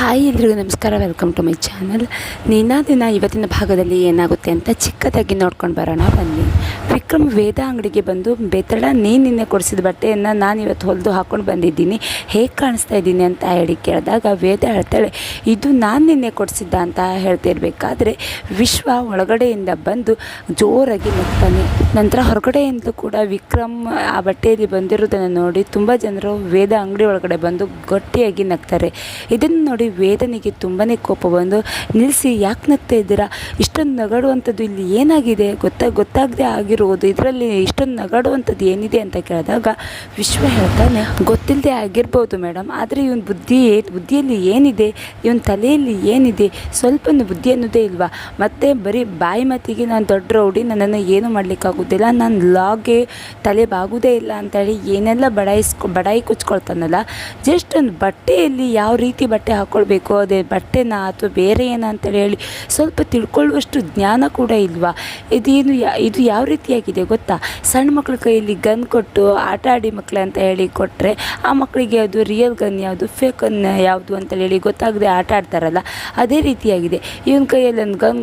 Hi ಎಲ್ರಿಗೂ ನಮಸ್ಕಾರ welcome to my channel ನಿನ್ನ ದಿನ ಇವತ್ತಿನ ಭಾಗದಲ್ಲಿ ಏನಾಗುತ್ತೆ ಅಂತ ಚಿಕ್ಕದಾಗಿ ನೋಡ್ಕೊಂಡು ಬರೋಣ, ಬನ್ನಿ. ವಿಕ್ರಮ್ ವೇದ ಅಂಗಡಿಗೆ ಬಂದು ಬೇತಳ ನೀನು ನಿನ್ನೆ ಕೊಡಿಸಿದ ಬಟ್ಟೆಯನ್ನು ನಾನು ಇವತ್ತು ಹೊಲಿದು ಹಾಕ್ಕೊಂಡು ಬಂದಿದ್ದೀನಿ. ಹೇಗೆ ಕಾಣಿಸ್ತಾ ಇದ್ದೀನಿ ಅಂತ ಹೇಳಿ ಕೇಳಿದಾಗ, ವೇದ ಹೇಳ್ತಾಳೆ, ಇದು ನಾನು ನಿನ್ನೆ ಕೊಡಿಸಿದ್ದ ಅಂತ ಹೇಳ್ತಿರ್ಬೇಕಾದ್ರೆ, ವಿಶ್ವ ಒಳಗಡೆಯಿಂದ ಬಂದು ಜೋರಾಗಿ ನಗ್ತಾನೆ. ನಂತರ ಹೊರಗಡೆಯಿಂದಲೂ ಕೂಡ ವಿಕ್ರಮ್ ಆ ಬಟ್ಟೆಯಲ್ಲಿ ಬಂದಿರೋದನ್ನು ನೋಡಿ ತುಂಬ ಜನರು ವೇದ ಅಂಗಡಿ ಒಳಗಡೆ ಬಂದು ಗಟ್ಟಿಯಾಗಿ ನಗ್ತಾರೆ. ಇದನ್ನು ನೋಡಿ ವೇದನಿಗೆ ತುಂಬಾ ಕೋಪ ಬಂದು ನಿಲ್ಲಿಸಿ, ಯಾಕೆ ನಗ್ತಾ ಇದ್ದೀರಾ? ಇಷ್ಟೊಂದು ನಗಾಡುವಂಥದ್ದು ಇಲ್ಲಿ ಏನಾಗಿದೆ? ಗೊತ್ತಾ, ಗೊತ್ತಾಗದೆ ಆಗಿರುವುದು ಇದರಲ್ಲಿ ಇಷ್ಟೊಂದು ನಗಾಡುವಂಥದ್ದು ಏನಿದೆ ಅಂತ ಕೇಳಿದಾಗ ವಿಶ್ವ ಹೇಳ್ತಾನೆ ಗೊತ್ತಿಲ್ಲದೆ ಆಗಿರ್ಬೋದು ಮೇಡಮ್ ಆದರೆ ಇವನ ಬುದ್ಧಿ, ಬುದ್ಧಿಯಲ್ಲಿ ಏನಿದೆ? ಇವನ ತಲೆಯಲ್ಲಿ ಏನಿದೆ? ಸ್ವಲ್ಪ ಬುದ್ಧಿ ಅನ್ನೋದೇ ಇಲ್ವಾ? ಮತ್ತು ಬರೀ ಬಾಯಿ ಮತಿಗೆ ನಾನು ದೊಡ್ಡ ರೌಡಿ, ನನ್ನನ್ನು ಏನು ಮಾಡಲಿಕ್ಕಾಗೋದಿಲ್ಲ, ನಾನು ಲಾಗೆ ತಲೆ ಬಾಗುವುದೇ ಇಲ್ಲ ಅಂತೇಳಿ ಏನೆಲ್ಲ ಬಡಾಯಿಸ್ಕೊ, ಬಡಾಯಿ ಕುಚ್ಕೊಳ್ತಾನಲ್ಲ, ಜಸ್ಟ್ ಒಂದು ಬಟ್ಟೆಯಲ್ಲಿ ಯಾವ ರೀತಿ ಬಟ್ಟೆ ಹಾಕ್ಕೊಳ್ಬೇಕು ಅದೇ ಬಟ್ಟೆನ ಅಥವಾ ಬೇರೆ ಏನ ಅಂತೇಳಿ ಹೇಳಿ ಸ್ವಲ್ಪ ತಿಳ್ಕೊಳ್ಳುವಷ್ಟು ಜ್ಞಾನ ಕೂಡ ಇಲ್ವಾ? ಇದೇನು ಯಾ, ಇದು ಯಾವ ರೀತಿಯಾಗಿದೆ ಗೊತ್ತಾ? ಸಣ್ಣ ಮಕ್ಕಳ ಕೈಯಲ್ಲಿ ಗನ್ ಕೊಟ್ಟು, ಆಟ ಆಡಿ ಮಕ್ಕಳು ಅಂತ ಹೇಳಿ ಕೊಟ್ಟರೆ ಆ ಮಕ್ಕಳಿಗೆ ಅದು ರಿಯಲ್ ಗನ್ ಯಾವುದು ಫೇಕ್ ಗನ್ ಯಾವುದು ಅಂತೇಳಿ ಹೇಳಿ ಗೊತ್ತಾಗದೆ ಆಟ ಆಡ್ತಾರಲ್ಲ, ಅದೇ ರೀತಿಯಾಗಿದೆ. ಇವನ ಕೈಯಲ್ಲಿ ಒಂದು ಗನ್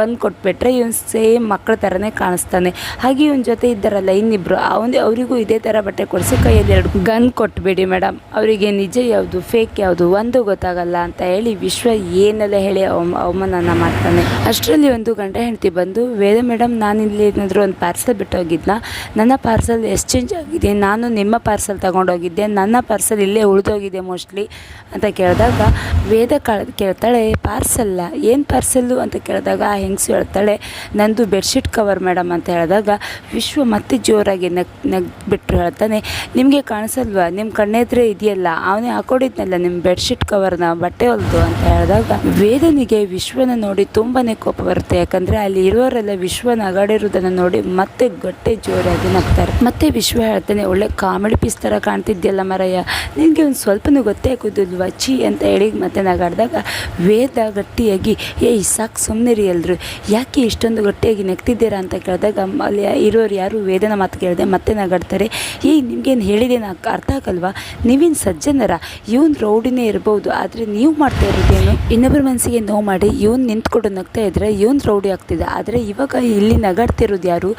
ಗನ್ ಕೊಟ್ಬಿಟ್ರೆ ಇವನು ಸೇಮ್ ಮಕ್ಕಳ ಥರನೇ ಕಾಣಿಸ್ತಾನೆ. ಹಾಗೆ ಇವನ ಜೊತೆ ಇದ್ದಾರಲ್ಲ ಇನ್ನಿಬ್ಬರು ಅವನು, ಅವರಿಗೂ ಇದೇ ಥರ ಬಟ್ಟೆ ಕೊಡಿಸಿ ಕೈಯಲ್ಲಿ ಎರಡು ಗನ್ ಕೊಟ್ಬಿಡಿ ಮೇಡಮ್. ಅವರಿಗೆ ನಿಜ ಯಾವುದು ಫೇಕ್ ಯಾವುದು, ಒಂದು ಗೊತ್ತಾಗಲ್ಲ. ಅಂತ ಹೇಳಿ ವಿಶ್ವ ಏನೆಲ್ಲ ಹೇಳಿ ಅವಮಾನ ಅವಮಾನನ ಮಾಡ್ತಾನೆ. ಅಷ್ಟರಲ್ಲಿ ಒಂದು ಗಂಡ ಹೆಂಡತಿ ಬಂದು, ವೇದ ಮೇಡಮ್ ನಾನು ಇಲ್ಲಿ ಏನಾದರೂ ಒಂದು ಪಾರ್ಸಲ್ ಬಿಟ್ಟು ಹೋಗಿದ್ನ ನನ್ನ ಪಾರ್ಸಲ್ ಎಕ್ಸ್ಚೇಂಜ್ ಆಗಿದೆ. ನಾನು ನಿಮ್ಮ ಪಾರ್ಸಲ್ ತಗೊಂಡೋಗಿದ್ದೆ. ನನ್ನ ಪಾರ್ಸಲ್ ಇಲ್ಲೇ ಉಳಿದೋಗಿದೆ ಮೋಸ್ಟ್ಲಿ, ಅಂತ ಕೇಳಿದಾಗ, ವೇದ ಕಾಳ್ ಕೇಳ್ತಾಳೆ ಪಾರ್ಸಲ್ಲ ಏನು ಪಾರ್ಸಲ್ಲು? ಅಂತ ಕೇಳಿದಾಗ ಆ ಹೆಂಗಸು ಹೇಳ್ತಾಳೆ, ನಂದು ಬೆಡ್ಶೀಟ್ ಕವರ್ ಮೇಡಮ್, ಅಂತ ಹೇಳಿದಾಗ, ವಿಶ್ವ ಮತ್ತೆ ಜೋರಾಗಿ ನಗ್, ನಗ್ಬಿಟ್ರು ಹೇಳ್ತಾನೆ. ನಿಮಗೆ ಕಾಣಿಸಲ್ವಾ? ನಿಮ್ಮ ಕಣ್ಣೆದ್ರೆ ಇದೆಯಲ್ಲ? ಅವನೇ ಹಾಕೊಂಡಿದ್ನಲ್ಲ ನಿಮ್ಮ ಬೆಡ್ಶೀಟ್ ಕವರ್ನ? ಬಟ್ಟೆ ಹೊಲ್ದು ಅಂತ ಹೇಳಿದಾಗ, ವೇದನಿಗೆ ವಿಶ್ವನ ನೋಡಿ ತುಂಬಾ ಕೋಪ ಬರುತ್ತೆ. ಯಾಕಂದ್ರೆ ಅಲ್ಲಿ ಇರೋರೆಲ್ಲ ವಿಶ್ವ ನಗಾಡಿರೋದನ್ನು ನೋಡಿ ಮತ್ತೆ ಗಟ್ಟೆ ಜೋರಾಗಿ ನಗ್ತಾರೆ. ಮತ್ತೆ ವಿಶ್ವ ಹೇಳ್ತಾನೆ, ಒಳ್ಳೆ ಕಾಮಿಡಿ ಪೀಸ್ ತರ ಕಾಣ್ತಿದ್ಯಲ್ಲ ಮರಯ್ಯ. ನಿನಗೆ ಒಂದು ಸ್ವಲ್ಪನೂ ಗೊತ್ತೇ ಆಗೋದಿಲ್ವಾ? ಚಿ ಅಂತ ಹೇಳಿ ಮತ್ತೆ ನಗಾಡಿದಾಗ, ವೇದ ಗಟ್ಟಿಯಾಗಿ, ಏ ಸಾಕು ಸುಮ್ಮನೆ ಎಲ್ರು. ಯಾಕೆ ಇಷ್ಟೊಂದು ಗಟ್ಟಿಯಾಗಿ ನೆಗ್ತಿದ್ದೀರಾ? ಅಂತ ಕೇಳಿದಾಗ, ಅಲ್ಲಿ ಇರೋರು ಯಾರು? ವೇದನ ಮಾತು ಕೇಳಿದೆ ಮತ್ತೆ ನಗಾಡ್ತಾರೆ. ಏಯ್, ನಿಮ್ಗೇನು ಹೇಳಿದೆ ಅರ್ಥ ಆಗಲ್ವಾ? ನೀವೇನು ಸಜ್ಜನರ? ಇವನ್ ರೌಡಿನೇ ಇರಬಹುದು ಆದರೆ ನೀವು ಮಾಡ್ತಾ ಇರೋದೇನು ಇನ್ನೊಬ್ಬರ ಮನಸ್ಸಿಗೆ ನೋವು ಮಾಡಿ ಇವನು ನಿಂತ್ಕೊಂಡು ನಗ್ತಾ ಇದ್ದರೆ ಇವನು ರೌಡಿ ಆಗ್ತಿದೆ. ಆದರೆ ಇವಾಗ ಇಲ್ಲಿ ನಗಾಡ್ತಿರೋದು ಯಾರು?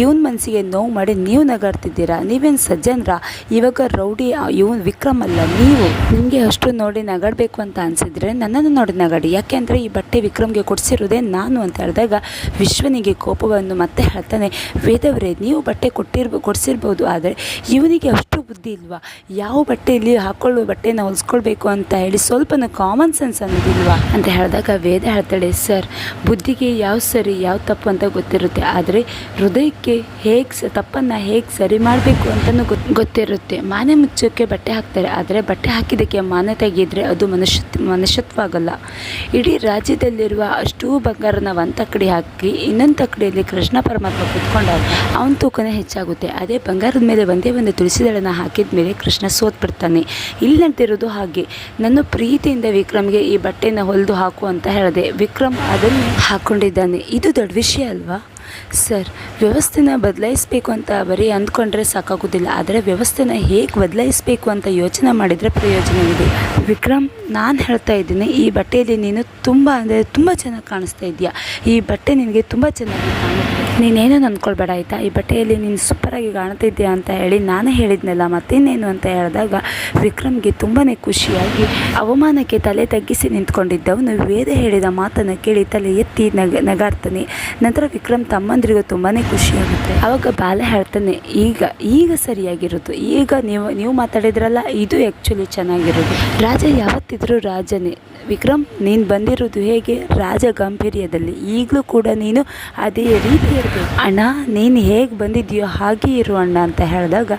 ಇವನ ಮನಸ್ಸಿಗೆ ನೋವು ಮಾಡಿ ನೀವು ನಗಾಡ್ತಿದ್ದೀರಾ? ನೀವೇನು ಸಜ್ಜನರ? ಇವಾಗ ರೌಡಿ, ಇವನು ವಿಕ್ರಮ್ ಅಲ್ಲ, ನೀವು ನಿಮಗೆ ಅಷ್ಟು ನೋಡಿ ನಗಾಡಬೇಕು ಅಂತ ಅನಿಸಿದ್ರೆ ನನ್ನನ್ನು ನೋಡಿ ನಗಾಡಿ. ಯಾಕೆಂದರೆ ಈ ಬಟ್ಟೆ ವಿಕ್ರಮ್ಗೆ ಕೊಡಿಸಿರೋದೇ ನಾನು ಅಂತ ಹೇಳಿದಾಗ ವಿಶ್ವನಿಗೆ ಕೋಪವನ್ನು ಮತ್ತೆ ಹೇಳ್ತಾನೆ, ವೇದವರೇ, ನೀವು ಬಟ್ಟೆ ಕೊಟ್ಟಿರ್ಬೋ, ಕೊಡಿಸಿರ್ಬೋದು, ಆದರೆ ಇವನಿಗೆ ಅಷ್ಟು ಬುದ್ಧಿ ಇಲ್ವಾ? ಯಾವ ಬಟ್ಟೆಯಲ್ಲಿ ಹಾಕೊಳ್ಳುವ ಬಟ್ಟೆನ ಹೊಲಿಸ್ಕೊಳ್ಬೇಕು ಅಂತ ಹೇಳಿ ಸ್ವಲ್ಪನೂ ಕಾಮನ್ ಸೆನ್ಸ್ ಅನ್ನೋದಿಲ್ವಾ ಅಂತ ಹೇಳಿದಾಗ ವೇದ ಹೇಳ್ತಾಳೆ ಸರ್ ಬುದ್ಧಿಗೆ ಯಾವ ಸರಿ, ಯಾವ ತಪ್ಪು ಅಂತ ಗೊತ್ತಿರುತ್ತೆ. ಆದರೆ ಹೃದಯಕ್ಕೆ ಹೇಗೆ ತಪ್ಪನ್ನು ಹೇಗೆ ಸರಿ ಮಾಡಬೇಕು ಅಂತಲೂ ಗೊತ್, ಗೊತ್ತಿರುತ್ತೆ. ಮಾನೆ ಮುಚ್ಚೋಕ್ಕೆ ಬಟ್ಟೆ ಹಾಕ್ತಾರೆ. ಆದರೆ ಬಟ್ಟೆ ಹಾಕಿದ್ದಕ್ಕೆ ಮಾನೆ ತೆಗೆದ್ರೆ ಅದು ಮನುಷ್ಯ ಮನುಷ್ಯತ್ವ ಆಗಲ್ಲ ಇಡೀ ರಾಜ್ಯದಲ್ಲಿರುವ ಅಷ್ಟೂ ಬಂಗಾರನ ಒಂದು ತಕ್ಕಡಿ ಹಾಕಿ ಇನ್ನೊಂದು ತಕ್ಕಡಿಯಲ್ಲಿ ಕೃಷ್ಣ ಪರಮಾತ್ಮ ಕೂತ್ಕೊಂಡಾಗ ಅವನ ತೂಕನೇ ಹೆಚ್ಚಾಗುತ್ತೆ. ಅದೇ ಬಂಗಾರದ ಮೇಲೆ ಒಂದೇ ಒಂದು ತುಳಸಿದಳನ್ನು ದಳನ ಹಾಕಿದ ಮೇಲೆ ಕೃಷ್ಣ ಸೋತ್ಬಿಡ್ತಾನೆ. ಇಲ್ಲಂತಿರೋದು ಹಾಗೆ. ನನ್ನ ಪ್ರೀತಿಯಿಂದ ವಿಕ್ರಮ್ಗೆ ಈ ಬಟ್ಟೆನ ಹೊಲಿದು ಹಾಕು ಅಂತ ಹೇಳಿದೆ. ವಿಕ್ರಮ್ ಅದನ್ನು ಹಾಕ್ಕೊಂಡಿದ್ದಾನೆ ಇದು ದೊಡ್ಡ ವಿಷಯ ಅಲ್ವಾ? ಸರ್, ವ್ಯವಸ್ಥೆನ ಬದಲಾಯಿಸಬೇಕು ಅಂತ ಬರೀ ಅಂದ್ಕೊಂಡ್ರೆ ಸಾಕಾಗೋದಿಲ್ಲ. ಆದರೆ ವ್ಯವಸ್ಥೆನ ಹೇಗೆ ಬದಲಾಯಿಸಬೇಕು ಅಂತ ಯೋಚನೆ ಮಾಡಿದರೆ ಪ್ರಯೋಜನವಿದೆ ವಿಕ್ರಮ್, ನಾನು ಹೇಳ್ತಾ ಇದ್ದೀನಿ, ಈ ಬಟ್ಟೆಯಲ್ಲಿ ನೀನು ತುಂಬ ಅಂದರೆ ತುಂಬ ಚೆನ್ನಾಗಿ ಕಾಣಿಸ್ತಾ ಇದೆಯಾ ಈ ಬಟ್ಟೆ ನಿನಗೆ ತುಂಬ ಚೆನ್ನಾಗಿ ಕಾಣುತ್ತೆ. ನೀನೇನು ಅಂದ್ಕೊಳ್ಬೇಡ ಆಯಿತಾ? ಈ ಬಟ್ಟೆಯಲ್ಲಿ ನೀನು ಸೂಪರಾಗಿ ಕಾಣ್ತಿದ್ದೀಯ ಅಂತ ಹೇಳಿ ನಾನೇ ಹೇಳಿದ್ನಲ್ಲ ಮತ್ತಿನ್ನೇನು ಅಂತ ಹೇಳಿದಾಗ ವಿಕ್ರಮ್ಗೆ ತುಂಬಾ ಖುಷಿಯಾಗಿ ಅವಮಾನಕ್ಕೆ ತಲೆ ತಗ್ಗಿಸಿ ನಿಂತ್ಕೊಂಡಿದ್ದವನು ವೇದ ಹೇಳಿದ ಮಾತನ್ನು ಕೇಳಿ ತಲೆ ಎತ್ತಿ ನಗ, ನಗಾಡ್ತಾನೆ. ನಂತರ ವಿಕ್ರಮ್ ತಮ್ಮಂದ್ರಿಗೂ ತುಂಬಾ ಖುಷಿಯಾಗುತ್ತೆ. ಅವಾಗ ಬಾಲ ಹೇಳ್ತಾನೆ, ಈಗ ಈಗ ಸರಿಯಾಗಿರೋದು. ಈಗ ನೀವು ನೀವು ಮಾತಾಡಿದ್ರಲ್ಲ, ಇದು ಆ್ಯಕ್ಚುಲಿ ಚೆನ್ನಾಗಿರೋದು. ರಾಜ ಯಾವತ್ತಿದ್ರೂ ರಾಜನೇ. ವಿಕ್ರಮ್, ನೀನು ಬಂದಿರೋದು ಹೇಗೆ? ರಾಜ ಗಾಂಭೀರ್ಯದಲ್ಲಿ. ಈಗಲೂ ಕೂಡ ನೀನು ಅದೇ ರೀತಿ ಇರಬೇಕು. ಅಣ್ಣ, ನೀನು ಹೇಗೆ ಬಂದಿದ್ಯೋ ಹಾಗೆ ಇರು ಅಣ್ಣ ಅಂತ ಹೇಳಿದಾಗ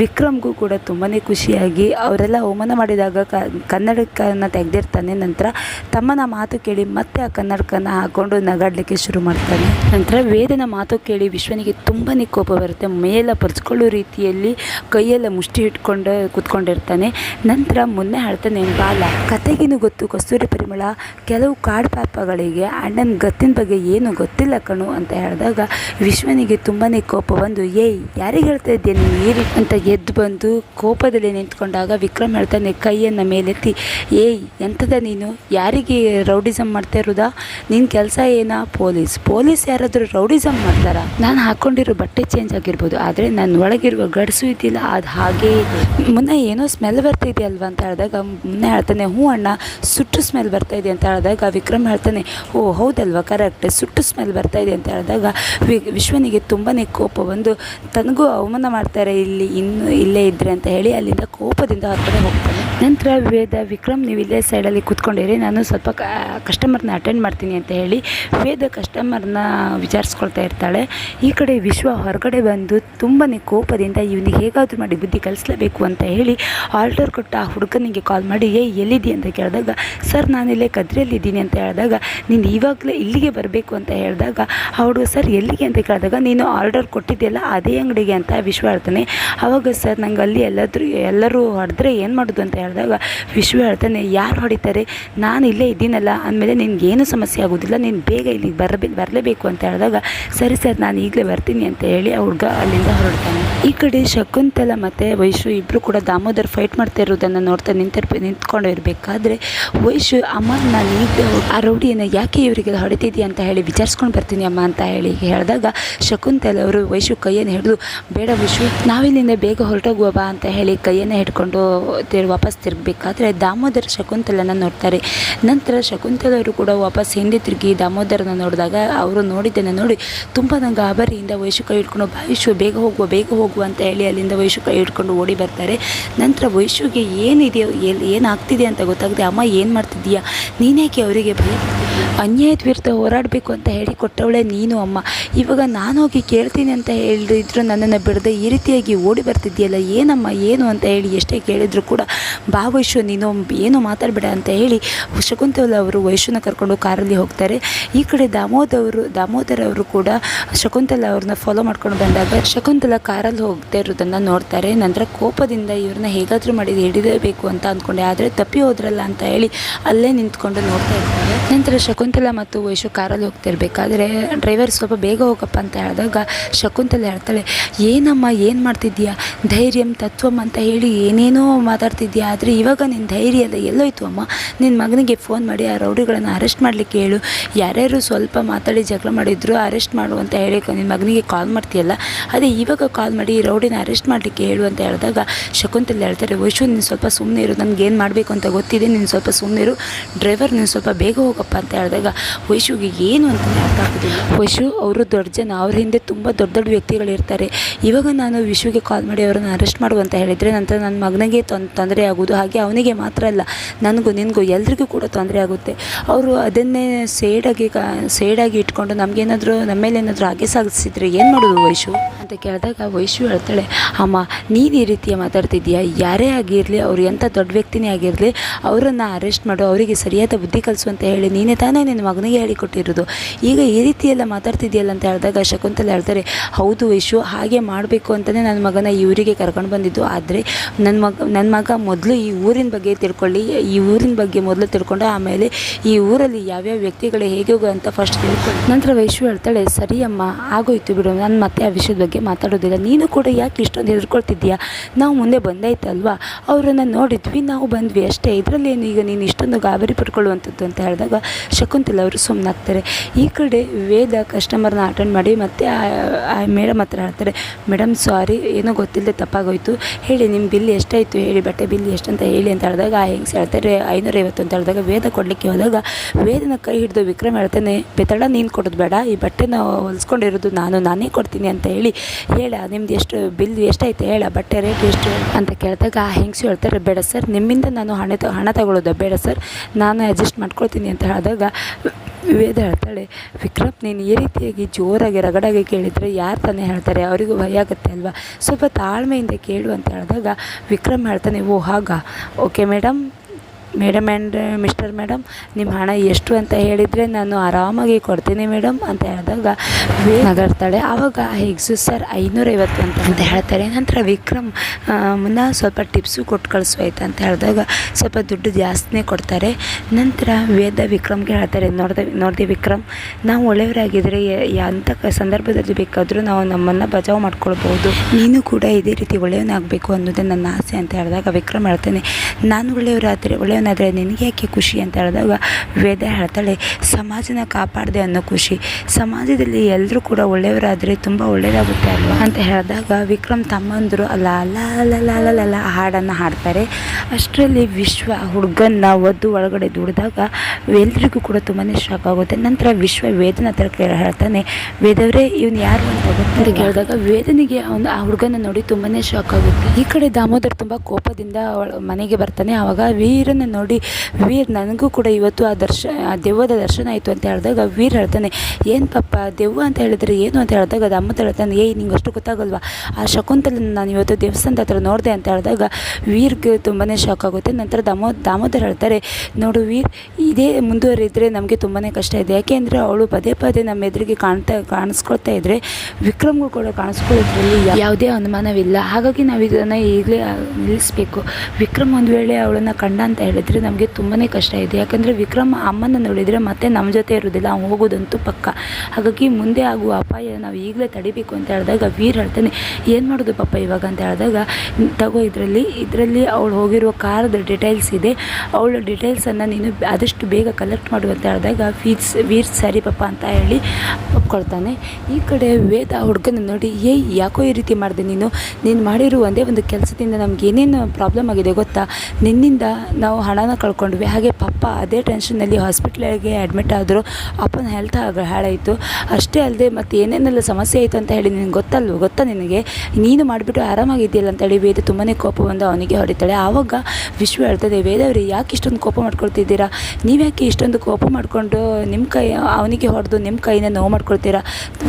ವಿಕ್ರಮ್ಗೂ ಕೂಡ ತುಂಬಾ ಖುಷಿಯಾಗಿ ಅವರೆಲ್ಲ ಅವಮಾನ ಮಾಡಿದಾಗ ಕ ಕನ್ನಡಕನ ತೆಗೆದಿರ್ತಾನೆ. ನಂತರ ತಮ್ಮನ ಮಾತು ಕೇಳಿ ಮತ್ತೆ ಆ ಕನ್ನಡಕನ ಹಾಕೊಂಡು ನಗಾಡಲಿಕ್ಕೆ ಶುರು ಮಾಡ್ತಾನೆ. ನಂತರ ವೇದನ ಮಾತು ಕೇಳಿ ವಿಶ್ವನಿಗೆ ತುಂಬಾ ಕೋಪ ಬರುತ್ತೆ. ಮೇಲ ಪರ್ಚ್ಕೊಳ್ಳೋ ರೀತಿಯಲ್ಲಿ ಕೈಯೆಲ್ಲ ಮುಷ್ಟಿ ಇಟ್ಕೊಂಡು ಕೂತ್ಕೊಂಡಿರ್ತಾನೆ. ನಂತರ ಮುನ್ನೆ ಹೇಳ್ತಾನೆ, ಬಾಲ ಕತೆಗೇನು ಗೊತ್ತು ಕಸ್ತೂರಿ ಕಸ್ತೂರಿ ಪರಿಮಳ, ಕೆಲವು ಕಾಡು ಪಾಪಗಳಿಗೆ ಅಣ್ಣನ ಗತ್ತಿನ ಬಗ್ಗೆ ಏನು ಗೊತ್ತಿಲ್ಲ ಕಣು ಅಂತ ಹೇಳಿದಾಗ ವಿಶ್ವನಿಗೆ ತುಂಬಾ ಕೋಪ ಬಂದು, ಏಯ್, ಯಾರಿಗೆ ಹೇಳ್ತಾ ಇದ್ದೀಯ ನೀನು ಈ ಅಂತ ಎದ್ದು ಬಂದು ಕೋಪದಲ್ಲಿ ನಿಂತ್ಕೊಂಡಾಗ ವಿಕ್ರಮ್ ಹೇಳ್ತಾನೆ, ಕೈಯನ್ನು ಮೇಲೆತ್ತಿ, ಏಯ್, ಎಂಥದ ನೀನು? ಯಾರಿಗೆ ರೌಡಿಸಮ್ ಮಾಡ್ತಾ ಇರೋದಾ? ನಿನ್ನ ಕೆಲಸ ಏನಾ? ಪೊಲೀಸ್ ಪೊಲೀಸ್ ಯಾರಾದರೂ ರೌಡಿಸಮ್ ಮಾಡ್ತಾರಾ? ನಾನು ಹಾಕ್ಕೊಂಡಿರೋ ಬಟ್ಟೆ ಚೇಂಜ್ ಆಗಿರ್ಬೋದು, ಆದರೆ ನನ್ನ ಒಳಗಿರುವ ಗಡ್ಸು ಇದ್ದಿಲ್ಲ, ಅದು ಹಾಗೇ ಮುನ್ನ ಏನೋ ಸ್ಮೆಲ್ ಬರ್ತಿದೆಯಲ್ವಾ ಅಂತ ಹೇಳಿದಾಗ, ಮುನ್ನೆ ಹೇಳ್ತಾನೆ, ಹ್ಞೂ ಅಣ್ಣ, ಸುಟ್ಟು ಸ್ಮೆಲ್ ಬರ್ತಾ ಇದೆ ಅಂತ ಹೇಳಿದಾಗ ವಿಕ್ರಮ್ ಹೇಳ್ತಾನೆ, ಓ ಹೌದಲ್ವಾ ಕರೆಕ್ಟ್ ಸುಟ್ಟು ಸ್ಮೆಲ್ ಬರ್ತಾ ಇದೆ ಅಂತ ಹೇಳಿದಾಗ ವಿ, ವಿಶ್ವನಿಗೆ ತುಂಬಾ ಕೋಪ ಬಂದು, ತನಗೂ ಅವಮಾನ ಮಾಡ್ತಾರೆ ಇಲ್ಲಿ, ಇನ್ನು ಇಲ್ಲೇ ಇದ್ದರೆ ಅಂತ ಹೇಳಿ ಅಲ್ಲಿಂದ ಕೋಪದಿಂದ ಹೊರಗಡೆ ಹೋಗ್ತಾನೆ. ನಂತರ ವೇದ ವಿಕ್ರಮ್ ನೀವು ಇಲ್ಲೇ ಸೈಡಲ್ಲಿ ಕೂತ್ಕೊಂಡಿರಿ. ನಾನು ಸ್ವಲ್ಪ ಕಸ್ಟಮರ್ನ ಅಟೆಂಡ್ ಮಾಡ್ತೀನಿ ಅಂತ ಹೇಳಿ ವೇದ ಕಸ್ಟಮರ್ನ ವಿಚಾರಿಸ್ಕೊಳ್ತಾ ಇರ್ತಾಳೆ. ಈ ಕಡೆ ವಿಶ್ವ ಹೊರಗಡೆ ಬಂದು ತುಂಬಾ ಕೋಪದಿಂದ ಇವನಿಗೆ ಹೇಗಾದರೂ ಮಾಡಿ ಬುದ್ಧಿ ಕಲಿಸ್ಲೇಬೇಕು ಅಂತ ಹೇಳಿ ಆರ್ಡರ್ ಕೊಟ್ಟ ಆ ಹುಡುಗನಿಗೆ ಕಾಲ್ ಮಾಡಿ ಏ ಎಲ್ಲಿದ್ದಿ? ಅಂತ ಕೇಳಿದಾಗ, ಸರ್ ನಾನಿಲ್ಲೇ ಕದ್ರಿಯಲ್ಲಿದ್ದೀನಿ ಅಂತ ಹೇಳಿದಾಗ, ನೀನು ಇವಾಗಲೇ ಇಲ್ಲಿಗೆ ಬರಬೇಕು ಅಂತ ಹೇಳಿದಾಗ, ಆ ಹುಡುಗ, ಸರ್, ಎಲ್ಲಿಗೆ? ಅಂತ ಕೇಳಿದಾಗ, ನೀನು ಆರ್ಡರ್ ಕೊಟ್ಟಿದ್ದೆಲ್ಲ ಅದೇ ಅಂಗಡಿಗೆ ಅಂತ ವಿಶ್ವ ಹೇಳ್ತಾನೆ. ಆವಾಗ ಸರ್, ನಂಗೆ ಅಲ್ಲಿ ಎಲ್ಲಾದರೂ, ಎಲ್ಲರೂ ಹೊಡೆದ್ರೆ ಏನು ಮಾಡೋದು? ಅಂತ ಹೇಳಿದಾಗ ವಿಶ್ವ ಹೇಳ್ತಾನೆ ಯಾರು ಹೊಡಿತಾರೆ? ನಾನು ಇಲ್ಲೇ ಇದ್ದೀನಲ್ಲ, ಅಂದಮೇಲೆ ನಿನಗೇನು ಸಮಸ್ಯೆ ಆಗೋದಿಲ್ಲ, ನೀನು ಬೇಗ ಇಲ್ಲಿಗೆ ಬರಬೇ, ಬರಲೇಬೇಕು ಅಂತ ಹೇಳಿದಾಗ, ಸರಿ ಸರ್, ನಾನು ಈಗಲೇ ಬರ್ತೀನಿ ಅಂತ ಹೇಳಿ ಆ ಹುಡುಗ ಅಲ್ಲಿಂದ ಹೊರಡ್ತಾನೆ. ಈ ಕಡೆ ಶಕುಂತಲ ಮತ್ತು ವೈಶು ಇಬ್ಬರು ಕೂಡ ದಾಮೋದರ್ ಫೈಟ್ ಮಾಡ್ತಾ ಇರೋದನ್ನು ನೋಡ್ತಾ ನಿಂತಿರ್, ನಿಂತ್ಕೊಂಡು ಇರಬೇಕಾದ್ರೆ, ವೈಶು ಅಮ್ಮ ನಾನು ಈಗ ಆ ರೌಡಿಯನ್ನು ಯಾಕೆ ಇವರಿಗೆ ಹೊಡಿತಿದ್ಯಾ ಅಂತ ಹೇಳಿ ವಿಚಾರಿಸ್ಕೊಂಡು ಬರ್ತೀನಿ ಅಮ್ಮ ಅಂತ ಹೇಳಿ ಹೇಳಿದಾಗ ಶಕುಂತಲ ಅವರು ವೈಶು ಕೈಯನ್ನು ಹಿಡಿದು, ಬೇಡ ವಿಶು ನಾವಿಲ್ಲಿಂದ ಬೇಗ ಹೊರಟೋಗುವ ಬಾ ಅಂತ ಹೇಳಿ ಕೈಯನ್ನು ಹಿಡ್ಕೊಂಡು ತಿರ್ ವಾಪಸ್ ತಿರುಗಬೇಕಾದ್ರೆ ದಾಮೋದರ ಶಕುಂತಲನ ನೋಡ್ತಾರೆ. ನಂತರ ಶಕುಂತಲವರು ಕೂಡ ವಾಪಸ್ ಹಿಂದೆ ತಿರುಗಿ ದಾಮೋದರನ ನೋಡಿದಾಗ ಅವರು ನೋಡಿದ್ದನ್ನು ನೋಡಿ ತುಂಬ ಗಾಬರಿಯಿಂದ ವಯಸ್ಸು ಕೈ ಹಿಡ್ಕೊಂಡು ಭವಿಷ್ಯ ಬೇಗ ಹೋಗುವ ಬೇಗ ಹೋಗುವ ಅಂತ ಹೇಳಿ ಅಲ್ಲಿಂದ ವಯಸ್ಸು ಕೈ ಹಿಡ್ಕೊಂಡು ಓಡಿ ಬರ್ತಾರೆ. ನಂತರ ವೈಶುಗೆ ಏನಿದೆಯೋ ಎಲ್ಲಿ ಏನಾಗ್ತಿದೆ ಅಂತ ಗೊತ್ತಾಗದೆ, ಅಮ್ಮ, ಏನು ಮಾಡ್ತಿದ್ದೀಯಾ? ನೀನೇಕೆ ಅವರಿಗೆ ಭಯ? ಅನ್ಯಾಯದ ವಿರುದ್ಧ ಹೋರಾಡಬೇಕು ಅಂತ ಹೇಳಿ ಕೊಟ್ಟವಳೆ ನೀನು ಅಮ್ಮ. ಇವಾಗ ನಾನು ಹೋಗಿ ಕೇಳ್ತೀನಿ ಅಂತ ಹೇಳಿದ್ರು ನನ್ನನ್ನು ಬಿಡದೆ ಈ ರೀತಿಯಾಗಿ ಓಡಿ ಬರ್ತಿದ್ದೀಯಲ್ಲ, ಏನಮ್ಮ, ಏನು? ಅಂತ ಹೇಳಿ ಎಷ್ಟೇ ಕೇಳಿದ್ರು ಕೂಡ ಬಾ ವೈಶು ನೀನು ಏನು ಮಾತಾಡಬೇಡ ಅಂತ ಹೇಳಿ ಶಕುಂತಲ ಅವರು ವೈಶುನ ಕರ್ಕೊಂಡು ಕಾರಲ್ಲಿ ಹೋಗ್ತಾರೆ. ಈ ಕಡೆ ದಾಮೋದವರು ದಾಮೋದರ್ ಅವರು ಕೂಡ ಶಕುಂತಲ ಅವ್ರನ್ನ ಫಾಲೋ ಮಾಡ್ಕೊಂಡು ಬಂದಾಗ ಶಕುಂತಲ ಕಾರಲ್ಲಿ ಹೋಗ್ತಾ ಇರೋದನ್ನು ನೋಡ್ತಾರೆ. ನಂತರ ಕೋಪದಿಂದ ಇವ್ರನ್ನ ಹೇಗಾದರೂ ಮಾಡಿ ಹಿಡಿದೇಬೇಕು ಅಂತ ಅಂದ್ಕೊಂಡೆ ಆದರೆ ತಪ್ಪಿ ಹೋದ್ರಲ್ಲ ಅಂತ ಹೇಳಿ ಅಲ್ಲೇ ನಿಂತ್ಕೊಂಡು ನೋಡ್ತಾ ಇರ್ತಾರೆ. ನಂತರ ಶಕುಂತಲ ಮತ್ತು ವೈಶು ಕಾರಲ್ಲಿ ಹೋಗ್ತಿರ್ಬೇಕಾದ್ರೆ ಡ್ರೈವರ್ ಸ್ವಲ್ಪ ಬೇಗ ಹೋಗಪ್ಪ ಅಂತ ಹೇಳಿದಾಗ ಶಕುಂತಲ ಹೇಳ್ತಾಳೆ, ಏನಮ್ಮ, ಏನು ಮಾಡ್ತಿದ್ಯಾ ಧೈರ್ಯಂ, ತತ್ವಂ ಅಂತ ಹೇಳಿ ಏನೇನೋ ಮಾತಾಡ್ತಿದ್ಯಾ ಆದರೆ ಇವಾಗ ನಿನ್ನ ಧೈರ್ಯ ಅಂತ ಎಲ್ಲೋಯ್ತು ಅಮ್ಮ. ನಿನ್ನ ಮಗನಿಗೆ ಫೋನ್ ಮಾಡಿ ಆ ರೌಡಿಗಳನ್ನು ಅರೆಸ್ಟ್ ಮಾಡಲಿಕ್ಕೆ ಹೇಳು. ಯಾರ್ಯಾರು ಸ್ವಲ್ಪ ಮಾತಾಡಿ ಜಗಳ ಮಾಡಿದ್ರು ಅರೆಸ್ಟ್ ಮಾಡು ಅಂತ ಹೇಳಿ ನಿನ್ನ ಮಗನಿಗೆ ಕಾಲ್ ಮಾಡ್ತೀಯಲ್ಲ? ಅದೇ ಇವಾಗ ಕಾಲ್ ಮಾಡಿ ರೌಡಿನ ಅರೆಸ್ಟ್ ಮಾಡಲಿಕ್ಕೆ ಹೇಳು ಅಂತ ಹೇಳಿದಾಗ ಶಕುಂತಲ್ಲಿ ಹೇಳ್ತಾರೆ, ವೈಶು, ನೀನು ಸ್ವಲ್ಪ ಸುಮ್ಮನೆ ಇರು. ಏನು ಮಾಡಬೇಕು ಅಂತ ಗೊತ್ತಿದೆ. ನೀನು ಸ್ವಲ್ಪ ಸುಮ್ಮನೆ ಇರು. ಡ್ರೈವರ್ ನೀನು ಸ್ವಲ್ಪ ಬೇಗ ಹೋಗಪ್ಪ ಅಂತ ಹೇಳಿದಾಗ ವೈಶುಗೆ ಏನು ಅಂತಲೇ ಅರ್ಥ ಆಗೋದಿಲ್ಲ. ವೈಶು, ಅವರು ದೊಡ್ಡ ಜನ. ಅವ್ರ ಹಿಂದೆ ತುಂಬ ದೊಡ್ಡ ದೊಡ್ಡ ವ್ಯಕ್ತಿಗಳಿರ್ತಾರೆ ಇವಾಗ ನಾನು ವಿಶುಗೆ ಕಾಲ್ ಮಾಡಿ ಅವರನ್ನು ಅರೆಸ್ಟ್ ಮಾಡು ಅಂತ ಹೇಳಿದರೆ ನಂತರ ನನ್ನ ಮಗನಿಗೆ ತೊಂದರೆ ತೊಂದರೆ ಹಾಗೆ ಅವನಿಗೆ ಮಾತ್ರ ಅಲ್ಲ, ನನಗೂ ನಿನಗೂ ಎಲ್ರಿಗೂ ಕೂಡ ತೊಂದರೆ ಆಗುತ್ತೆ. ಅವರು ಅದನ್ನೇ ಸೇಡಾಗಿ ಕ, ಸೇಡಾಗಿ ಇಟ್ಕೊಂಡು ನಮಗೇನಾದರೂ ನಮ್ಮ ಮೇಲೆ ಏನಾದರೂ ಹಾಗೆ ಸಾಗಿಸಿದ್ರೆ ಏನು ಮಾಡೋದು ವೈಶು? ಅಂತ ಕೇಳಿದಾಗ ವೈಶು ಹೇಳ್ತಾಳೆ, ಅಮ್ಮ ನೀನು ಈ ರೀತಿಯ ಮಾತಾಡ್ತಿದ್ದೀಯಾ? ಯಾರೇ ಆಗಿರಲಿ, ಅವರು ಎಂಥ ದೊಡ್ಡ ವ್ಯಕ್ತಿನೇ ಆಗಿರಲಿ, ಅವರನ್ನು ಅರೆಸ್ಟ್ ಮಾಡು, ಅವರಿಗೆ ಸರಿಯಾದ ಬುದ್ಧಿ ಕಲಿಸು ಅಂತ ಹೇಳಿ ನೀನೇ ತಾನೇ ನಿನ್ನ ಮಗನಿಗೆ ಹೇಳಿಕೊಟ್ಟಿರೋದು ಈಗ ಈ ರೀತಿಯೆಲ್ಲ ಮಾತಾಡ್ತಿದ್ದೀಯಲ್ಲ ಅಂತ ಹೇಳಿದಾಗ ಶಕುಂತಲೆ ಹೇಳ್ತಾರೆ, ಹೌದು ವೈಶು, ಹಾಗೆ ಮಾಡಬೇಕು ಅಂತಲೇ ನನ್ನ ಮಗನ ಇವರಿಗೆ ಕರ್ಕೊಂಡು ಬಂದಿದ್ದು. ಆದರೆ ನನ್ನ ಮಗ ನನ್ನ ಮಗ ಮೊದಲು ಈ ಊರಿನ ಬಗ್ಗೆ ತಿಳ್ಕೊಳ್ಳಿ, ಈ ಊರಿನ ಬಗ್ಗೆ ಮೊದಲು ತಿಳ್ಕೊಂಡು ಆಮೇಲೆ ಈ ಊರಲ್ಲಿ ಯಾವ್ಯಾವ ವ್ಯಕ್ತಿಗಳು ಹೇಗೆ ಹೋಗೋ ಅಂತ ಫಸ್ಟ್ ತಿಳ್ಕೊಳ್ಳಿ. ನಂತರ ವೈಶು ಹೇಳ್ತಾಳೆ ಸರಿ ಅಮ್ಮ ಆಗೋಯ್ತು ಬಿಡು, ನಾನು ಮತ್ತೆ ಆ ವಿಷಯದ ಬಗ್ಗೆ ಮಾತಾಡೋದಿಲ್ಲ. ನೀನು ಕೂಡ ಯಾಕೆ ಇಷ್ಟೊಂದು ಹೆದರ್ಕೊಳ್ತಿದ್ದೀಯಾ ನಾವು ಮುಂದೆ ಬಂದಾಯ್ತಲ್ವಾ? ಅವರನ್ನು ನೋಡಿದ್ವಿ, ನಾವು ಬಂದ್ವಿ ಅಷ್ಟೇ. ಇದರಲ್ಲಿ ಏನು ಈಗ ನೀನು ಇಷ್ಟೊಂದು ಗಾಬರಿ ಪಡ್ಕೊಳ್ಳುವಂಥದ್ದು ಅಂತ ಹೇಳಿದಾಗ ಶಕುಂತಲ ಅವರು ಸುಮ್ಮನಾಗ್ತಾರೆ ಈ ಕಡೆ ವೇದ ಕಸ್ಟಮರ್ನ ಅಟೆಂಡ್ ಮಾಡಿ ಮತ್ತೆ ಆ ಮೇಡಮ್ ಹತ್ರ ಹೇಳ್ತಾರೆ, ಮೇಡಮ್ ಸಾರಿ ಏನೋ ಗೊತ್ತಿಲ್ಲದೆ ತಪ್ಪಾಗೋಯ್ತು. ಹೇಳಿ ನಿಮ್ಮ ಬಿಲ್ ಎಷ್ಟಾಯಿತು? ಹೇಳಿ, ಬಟ್ಟೆ ಬಿಲ್ ಎಷ್ಟು ಅಂತ ಹೇಳಿ ಅಂತ ಹೇಳಿದಾಗ ಆ ಹೆಂಗ್ಸ್ ಹೇಳ್ತಾರೆ, ಐನೂರೈವತ್ತು ಅಂತ ಹೇಳಿದಾಗ ವೇದ ಕೊಡಲಿಕ್ಕೆ ಹೋದಾಗ ವೇದನ ಕೈ ಹಿಡಿದು ವಿಕ್ರಮ್ ಹೇಳ್ತಾನೆ, ಬೆತ್ತಡ ನೀನು ಕೊಡೋದು ಬೇಡ, ಈ ಬಟ್ಟೆನ ಹೊಲಿಸ್ಕೊಂಡಿರೋದು ನಾನು, ನಾನೇ ಕೊಡ್ತೀನಿ ಅಂತ ಹೇಳಿ ಹೇಳ, ನಿಮ್ದು ಎಷ್ಟು ಬಿಲ್ ಎಷ್ಟಾಯ್ತು ಹೇಳ, ಬಟ್ಟೆ ರೇಟ್ ಎಷ್ಟು? ಅಂತ ಕೇಳಿದಾಗ ಆ ಹೆಂಗಸು ಹೇಳ್ತಾರೆ, ಬೇಡ ಸರ್, ನಿಮ್ಮಿಂದ ನಾನು ಹಣ ಹಣ ತಗೊಳ್ಳೋದು ಬೇಡ ಸರ್, ನಾನು ಅಡ್ಜಸ್ಟ್ ಮಾಡ್ಕೊಳ್ತೀನಿ ಅಂತ ಹೇಳಿದಾಗ ವೇದ ಹೇಳ್ತಾಳೆ, ವಿಕ್ರಮ್, ನೀನು ಈ ರೀತಿಯಾಗಿ ಜೋರಾಗಿ ರಗಡಾಗಿ ಕೇಳಿದರೆ ಯಾರು ತಾನೇ ಹೇಳ್ತಾರೆ? ಅವರಿಗೂ ಭಯ ಆಗುತ್ತೆ ಅಲ್ವಾ? ಸ್ವಲ್ಪ ತಾಳ್ಮೆಯಿಂದ ಕೇಳು ಅಂತ ಹೇಳಿದಾಗ ವಿಕ್ರಮ್ ಹೇಳ್ತಾನೆ, ಓ, ಹಾಗ? Okay madam madam and mister madam, ನಿಮ್ಮ ಹಣ ಎಷ್ಟು ಅಂತ ಹೇಳಿದರೆ ನಾನು ಆರಾಮಾಗಿ ಕೊಡ್ತೀನಿ ಮೇಡಮ್ ಅಂತ ಹೇಳಿದಾಗ ವೇ ನಗಾಡ್ತಾಳೆ ಆವಾಗ ಹೆಗ್ಸು ಸರ್ ಐನೂರೈವತ್ತು ಅಂತ ಅಂತ ಹೇಳ್ತಾರೆ. ನಂತರ ವಿಕ್ರಮ್ ಮುನ್ನ ಸ್ವಲ್ಪ ಟಿಪ್ಸು ಕೊಟ್ಟು ಕಳಿಸು ಆಯ್ತಾ ಅಂತ ಹೇಳಿದಾಗ ಸ್ವಲ್ಪ ದುಡ್ಡು ಜಾಸ್ತಿನೇ ಕೊಡ್ತಾರೆ. ನಂತರ ವೇದ ವಿಕ್ರಮ್ಗೆ ಹೇಳ್ತಾರೆ, ನೋಡ್ದೆ, ನೋಡಿದೆ ವಿಕ್ರಮ್, ನಾವು ಒಳ್ಳೆಯವರಾಗಿದ್ದರೆ ಎಂಥ ಸಂದರ್ಭದಲ್ಲಿ ಬೇಕಾದರೂ ನಾವು ನಮ್ಮನ್ನು ಬಚಾವ್ ಮಾಡ್ಕೊಳ್ಬೋದು. ನೀನು ಕೂಡ ಇದೇ ರೀತಿ ಒಳ್ಳೆಯವನಾಗಬೇಕು ಅನ್ನೋದೇ ನನ್ನ ಆಸೆ ಅಂತ ಹೇಳಿದಾಗ ವಿಕ್ರಮ್ ಹೇಳ್ತಾನೆ, ನಾನು ಒಳ್ಳೆಯವರಾದರೆ ಒಳ್ಳೆಯವನಾದರೆ ನಿನಗೆ ಯಾಕೆ ಖುಷಿ ಅಂತ ಹೇಳಿದಾಗ, ವೇದ ಹೇಳ್ತಾಳೆ, ಸಮಾಜನ ಕಾಪಾಡಿದೆ ಅನ್ನೋ ಖುಷಿ. ಸಮಾಜದಲ್ಲಿ ಎಲ್ಲರೂ ಕೂಡ ಒಳ್ಳೆಯವರಾದರೆ ತುಂಬ ಒಳ್ಳೆಯದಾಗುತ್ತೆ ಅಲ್ವಾ? ಅಂತ ಹೇಳಿದಾಗ, ವಿಕ್ರಮ್ ತಮ್ಮಂದರು, ಅಲ್ಲ ಹಾಡನ್ನು ಹಾಡ್ತಾರೆ. ಅಷ್ಟರಲ್ಲಿ ವಿಶ್ವ ಹುಡುಗನ್ನ ಒದ್ದು ಒಳಗಡೆ ದುಡಿದಾಗ, ಎಲ್ರಿಗೂ ಕೂಡ ತುಂಬಾ ಶಾಕ್ ಆಗುತ್ತೆ. ನಂತರ ವಿಶ್ವ ವೇದನ ಹತ್ರ ಹೇಳ್ತಾನೆ, ವೇದವರೇ, ಇವನು ಯಾರು ಅಂತ ಗೊತ್ತಿಲ್ಲ ಕೇಳಿದಾಗ, ವೇದನಿಗೆ ಅವನು, ಆ ಹುಡುಗನ ನೋಡಿ ತುಂಬಾ ಶಾಕ್ ಆಗುತ್ತೆ. ಈ ಕಡೆ ದಾಮೋದರ್ ತುಂಬ ಕೋಪದಿಂದ ಮನೆಗೆ ಬರ್ತಾನೆ. ಆವಾಗ ವೀರನ ನೋಡಿ, ವೀರ್, ನನಗೂ ಕೂಡ ಇವತ್ತು ಆ ದರ್ಶ, ಆ ದೆವ್ವದ ದರ್ಶನ ಆಯಿತು ಅಂತ ಹೇಳಿದಾಗ ವೀರ್ ಹೇಳ್ತಾನೆ, ಏನು ಪಾಪ, ದೆವ್ವ ಅಂತ ಹೇಳಿದ್ರೆ ಏನು ಅಂತ ಹೇಳಿದಾಗ ಅಮ್ಮ ಹೇಳ್ತಾನೆ, ಏಯ್, ನಿಂಗೆ ಅಷ್ಟು ಗೊತ್ತಾಗಲ್ವಾ? ಆ ಶಕುಂತಲನ ನಾನು ಇವತ್ತು ದೇವಸ್ಥಾನದ ಹತ್ರ ನೋಡಿದೆ ಅಂತ ಹೇಳಿದಾಗ ವೀರ್ಗೆ ತುಂಬಾ ಶಾಕ್ ಆಗುತ್ತೆ. ನಂತರ ದಾಮೋ, ದಾಮೋದರ್ ಹೇಳ್ತಾರೆ, ನೋಡು ವೀರ್, ಇದೇ ಮುಂದುವರಿದ್ರೆ ನಮಗೆ ತುಂಬಾ ಕಷ್ಟ ಇದೆ. ಯಾಕೆಂದರೆ ಅವಳು ಪದೇ ಪದೇ ನಮ್ಮ ಎದುರಿಗೆ ಕಾಣ್ತಾ, ಕಾಣಿಸ್ಕೊಳ್ತಾ ಇದ್ದರೆ ವಿಕ್ರಮ್ಗೂ ಕೂಡ ಕಾಣಿಸ್ಕೊಳ್ಳೋದ್ರಲ್ಲಿ ಯಾವುದೇ ಅನುಮಾನವಿಲ್ಲ. ಹಾಗಾಗಿ ನಾವು ಇದನ್ನು ಈಗಲೇ ನಿಲ್ಲಿಸಬೇಕು. ವಿಕ್ರಮ್ ಒಂದು ವೇಳೆ ಅವಳನ್ನು ಕಂಡ ಅಂತ ಹೇಳಿದರೆ ನಮಗೆ ತುಂಬಾ ಕಷ್ಟ ಇದೆ. ಯಾಕಂದರೆ ವಿಕ್ರಮ್ ಅಮ್ಮನ ನೋಡಿದರೆ ಮತ್ತೆ ನಮ್ಮ ಜೊತೆ ಇರೋದಿಲ್ಲ, ಅವ್ನು ಹೋಗೋದಂತೂ ಪಕ್ಕ. ಹಾಗಾಗಿ ಮುಂದೆ ಆಗುವ ಅಪಾಯ ನಾವು ಈಗಲೇ ತಡಿಬೇಕು ಅಂತ ಹೇಳಿದಾಗ ವೀರ್ ಹೇಳ್ತಾನೆ, ಏನು ಮಾಡೋದು ಪಾಪ ಇವಾಗ? ಅಂತ ಹೇಳಿದಾಗ, ತಗೋ ಇದರಲ್ಲಿ ಇದರಲ್ಲಿ ಅವಳು ಹೋಗಿರುವ ಕಾರದ ಡೀಟೇಲ್ಸ್ ಇದೆ. ಅವಳ ಡೀಟೇಲ್ಸನ್ನು ನೀನು ಆದಷ್ಟು ಬೇಗ ಕಲೆಕ್ಟ್ ಮಾಡು ಅಂತ ಹೇಳಿದಾಗ ವೀರ್ಸ್ ವೀರ್ ಸರಿ ಪಾಪ ಅಂತ ಹೇಳಿ ಒಪ್ಕೊಳ್ತಾನೆ. ಈ ಕಡೆ ವೇದ ಹುಡುಗನ ನೋಡಿ, ಏ, ಯಾಕೋ ಈ ರೀತಿ ಮಾಡಿದೆ ನೀನು? ನೀನು ಮಾಡಿರೋ ಒಂದೇ ಒಂದು ಕೆಲಸದಿಂದ ನಮ್ಗೆ ಏನೇನು ಪ್ರಾಬ್ಲಮ್ ಆಗಿದೆ ಗೊತ್ತಾ? ನಿನ್ನಿಂದ ನಾವು ಹಣನ ಕಳ್ಕೊಂಡ್ವಿ. ಹಾಗೆ ಪಪ್ಪ ಅದೇ ಟೆನ್ಷನ್ನಲ್ಲಿ ಹಾಸ್ಪಿಟ್ಲಿಗೆ ಅಡ್ಮಿಟ್ ಆದರು. ಅಪ್ಪನ ಹೆಲ್ತ್ ಆಗ ಹಾಳಾಯಿತು. ಅಷ್ಟೇ ಅಲ್ಲದೆ ಮತ್ತು ಏನೇನೆಲ್ಲ ಸಮಸ್ಯೆ ಆಯಿತು ಅಂತ ಹೇಳಿ ನಿನಗೆ ಗೊತ್ತಲ್ವ? ಗೊತ್ತಾ ನಿನಗೆ? ನೀನು ಮಾಡಿಬಿಟ್ಟು ಆರಾಮಾಗಿದ್ದೀಯಲ್ಲ ಅಂತೇಳಿ ವೇದ ತುಂಬಾ ಕೋಪ ಬಂದು ಅವನಿಗೆ ಹೊಡಿತಾಳೆ. ಆವಾಗ ವಿಶ್ವ ಹೇಳ್ತದೆ ವೇದವ್ರಿ ಯಾಕೆ ಇಷ್ಟೊಂದು ಕೋಪ ಮಾಡ್ಕೊಳ್ತಿದ್ದೀರಾ? ನೀವ್ಯಾಕೆ ಇಷ್ಟೊಂದು ಕೋಪ ಮಾಡಿಕೊಂಡು ನಿಮ್ಮ ಕೈ, ಅವನಿಗೆ ಹೊಡೆದು ನಿಮ್ಮ ಕೈನ ನೋವು ಮಾಡ್ಕೊಳ್ತೀರಾ?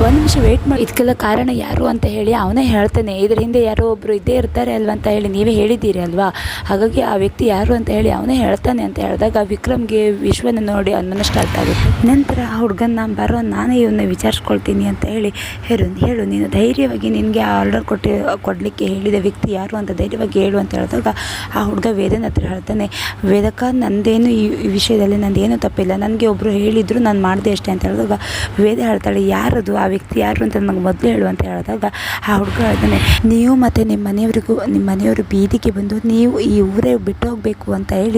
ಒಂದು ನಿಮಿಷ ವೆಯ್ಟ್ ಮಾಡಿ ಇದಕ್ಕೆಲ್ಲ ಕಾರಣ ಯಾರು ಅಂತ ಹೇಳಿ ಅವನೇ ಹೇಳ್ತಾನೆ. ಇದ್ರ ಹಿಂದೆ ಯಾರೋ ಒಬ್ಬರು ಇದ್ದೇ ಇರ್ತಾರೆ ಅಲ್ವಾ ಅಂತ ಹೇಳಿ ನೀವೇ ಹೇಳಿದ್ದೀರಿ ಅಲ್ವಾ? ಹಾಗಾಗಿ ಆ ವ್ಯಕ್ತಿ ಯಾರು ಅಂತ ಹೇಳಿ ಅವನೇ ಹೇಳ್ತಾನೆ ಅಂತ ಹೇಳಿದಾಗ ವಿಕ್ರಮ್ಗೆ ವಿಶ್ವನ ನೋಡಿ ಅನುಮಾನ ಸ್ಟಾರ್ಟ್ ಆಗುತ್ತೆ. ನಂತರ ಆ ಹುಡುಗನ ಬರೋ ನಾನೇ ಇವನ್ನ ವಿಚಾರಿಸ್ಕೊಳ್ತೀನಿ ಅಂತ ಹೇಳಿ, ಹೇಳು ಹೇಳು, ನೀನು ಧೈರ್ಯವಾಗಿ ನಿನಗೆ ಆ ಆರ್ಡರ್ ಕೊಟ್ಟು, ಕೊಡಲಿಕ್ಕೆ ಹೇಳಿದ ವ್ಯಕ್ತಿ ಯಾರು ಅಂತ ಧೈರ್ಯವಾಗಿ ಹೇಳು ಅಂತ ಹೇಳಿದಾಗ ಆ ಹುಡುಗ ವೇದನ ಹತ್ರ ಹೇಳ್ತಾನೆ, ವೇದಕ, ನಂದೇನು ಈ ವಿಷಯದಲ್ಲಿ ನಂದೇನು ತಪ್ಪಿಲ್ಲ, ನನಗೆ ಒಬ್ಬರು ಹೇಳಿದ್ರು ನಾನು ಮಾಡಿದೆ ಅಷ್ಟೇ ಅಂತ ಹೇಳಿದಾಗ ವೇದ ಹೇಳ್ತಾಳೆ, ಯಾರದು? ಆ ವ್ಯಕ್ತಿ ಯಾರು ಅಂತ ನನಗೆ ಮೊದಲು ಹೇಳು ಅಂತ ಹೇಳಿದಾಗ ಆ ಹುಡುಗ ಹೇಳ್ತಾನೆ, ನೀವು ಮತ್ತು ನಿಮ್ಮ ಮನೆಯವರಿಗೂ ನಿಮ್ಮ ಮನೆಯವರು ಬೀದಿಗೆ ಬಂದು ನೀವು ಈ ಊರೇ ಬಿಟ್ಟು ಹೋಗಬೇಕು ಅಂತ ಹೇಳಿ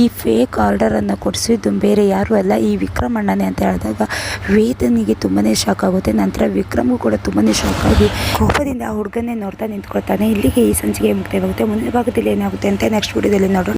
ಈ ಫೇಕ್ ಆರ್ಡರನ್ನು ಕೊಡಿಸಿದ್ದು ಬೇರೆ ಯಾರೂ ಅಲ್ಲ, ಈ ವಿಕ್ರಮ್ ಅಣ್ಣನೇ ಅಂತ ಹೇಳಿದಾಗ ವೇದನಿಗೆ ತುಂಬಾ ಶಾಕ್ ಆಗುತ್ತೆ. ನಂತರ ವಿಕ್ರಮ್ಗೂ ಕೂಡ ತುಂಬಾ ಶಾಕ್ ಆಗಿ ಕೋಪದಿಂದ ಆ ಹುಡುಗನೇ ನೋಡ್ತಾ ನಿಂತ್ಕೊಳ್ತಾನೆ. ಇಲ್ಲಿಗೆ ಈ ಸಂಚಿಕೆ ಮುಕ್ತಾಯವಾಗುತ್ತೆ. ಮುಂದಿನ ಭಾಗದಲ್ಲಿ ಏನಾಗುತ್ತೆ ಅಂತ ನೆಕ್ಸ್ಟ್ ವಿಡಿಯೋದಲ್ಲಿ ನೋಡೋಣ.